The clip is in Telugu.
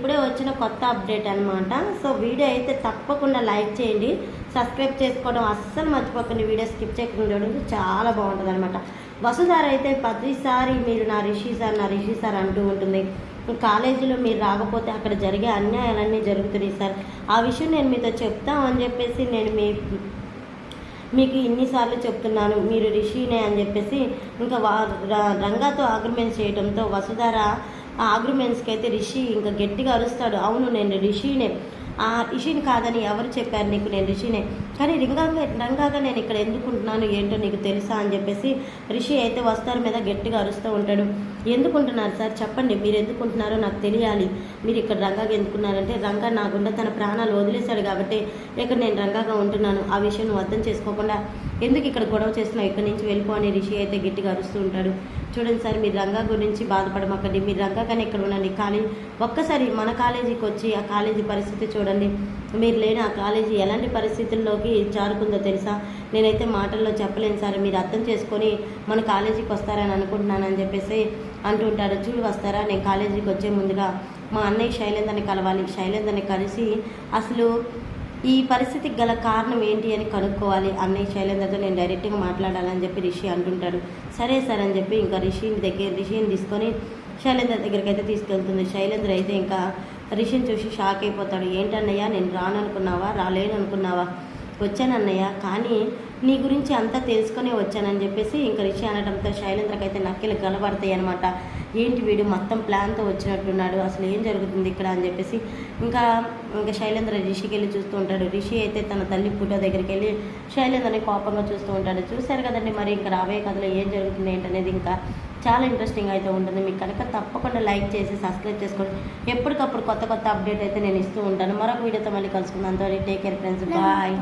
ఇప్పుడే వచ్చిన కొత్త అప్డేట్ అనమాట సో వీడియో అయితే తప్పకుండా లైక్ చేయండి. సబ్స్క్రైబ్ చేసుకోవడం అస్సలు మర్చిపోకండి. వీడియో స్కిప్ చేయకుండా చూడండి. చాలా బాగుంటుంది అనమాట వసుధార అయితే ప్రతిసారి మీరు నా రిషి సార్ నా రిషి సార్ అంటూ ఉంటుంది. కాలేజీలో మీరు రాకపోతే అక్కడ జరిగే అన్యాయాలన్నీ జరుగుతున్నాయి సార్. ఆ విషయం నేను మీతో చెప్తామని చెప్పేసి నేను మీ మీకు ఇన్నిసార్లు చెప్తున్నాను. మీరు రిషినే అని చెప్పేసి ఇంకా వా రంగాతో అగ్రిమెంట్ చేయడంతో వసుధార ఆ ఆగ్రిమెంట్స్కి అయితే రిషి ఇంకా గట్టిగా అరుస్తాడు. అవును నేను రిషినే. ఆ రిషిని కాదని ఎవరు చెప్పారు నీకు? నేను రిషినే. కానీ రింగాగా రంగాగా నేను ఇక్కడ ఎందుకుంటున్నాను ఏంటో నీకు తెలుసా అని చెప్పేసి రిషి అయితే వస్తారు మీద గట్టిగా అరుస్తూ ఉంటాడు. ఎందుకుంటున్నారు సార్? చెప్పండి మీరు ఎందుకుంటున్నారో నాకు తెలియాలి. మీరు ఇక్కడ రంగాగా ఎందుకున్నారంటే రంగా నా తన ప్రాణాలు వదిలేశాడు కాబట్టి ఇక్కడ నేను రంగాగా ఉంటున్నాను. ఆ విషయం నువ్వు అర్థం చేసుకోకుండా ఎందుకు ఇక్కడ గొడవ చేస్తున్నావు? ఇక్కడ నుంచి వెళ్ళిపో అని రిషి అయితే గట్టిగా అరుస్తూ ఉంటాడు. చూడండి సార్ మీరు రంగా గురించి బాధపడమాకండి. మీరు రంగాగానే ఇక్కడ ఉండండి. కానీ ఒక్కసారి మన కాలేజీకి వచ్చి ఆ కాలేజీ పరిస్థితి చూడండి. మీరు లేని ఆ కాలేజీ ఎలాంటి పరిస్థితుల్లోకి జారుకుందో తెలుసా? నేనైతే మాటల్లో చెప్పలేను సార్. మీరు అర్థం చేసుకొని మన కాలేజీకి వస్తారని అనుకుంటున్నానని చెప్పేసి అంటుంటారు. చూడు వస్తారా? నేను కాలేజీకి వచ్చే ముందుగా మా అన్నయ్య శైలేంద్రని కలవాలి. శైలేంద్రని కలిసి అసలు ఈ పరిస్థితికి గల కారణం ఏంటి అని కనుక్కోవాలి. అన్నయ్య శైలేంద్రతో నేను డైరెక్ట్గా మాట్లాడాలని చెప్పి రిషి అంటుంటాడు. సరే సార్ అని చెప్పి ఇంకా రిషిని దగ్గర రిషిని తీసుకొని శైలేంద్ర దగ్గరికి అయితే తీసుకెళ్తుంది. శైలేంద్ర అయితే ఇంకా రిషిని చూసి షాక్ అయిపోతాడు. ఏంటన్నయ్య నేను రాననుకున్నావా? రాలేను అనుకున్నావా వచ్చానన్నయ్య కానీ నీ గురించి అంతా తెలుసుకొని వచ్చానని చెప్పేసి ఇంకా రిషి అనడంతో శైలేంద్రకి అయితే నక్కిలు కనబడతాయి అనమాట ఏంటి వీడు మొత్తం ప్లాన్తో వచ్చినట్టున్నాడు? అసలు ఏం జరుగుతుంది ఇక్కడ అని చెప్పేసి ఇంకా ఇంకా శైలేంద్ర రిషికి వెళ్ళి చూస్తూ ఉంటాడు. రిషి అయితే తన తల్లి ఫోటో దగ్గరికి వెళ్ళి శైలేంద్రని కోపంగా చూస్తూ ఉంటాడు. చూశారు కదండి మరి ఇంకా రాబోయే కథలో ఏం జరుగుతుంది ఏంటనేది ఇంకా చాలా ఇంట్రెస్టింగ్ అయితే ఉంటుంది. మీకు కనుక తప్పకుండా లైక్ చేసి సబ్స్క్రైబ్ చేసుకోండి. ఎప్పటికప్పుడు కొత్త కొత్త అప్డేట్ అయితే నేను ఇస్తూ ఉంటాను. మరొక వీడియోతో మళ్ళీ కలుసుకుందాం. అంతవరకు టేక్ కేర్ ఫ్రెండ్స్. బాయ్.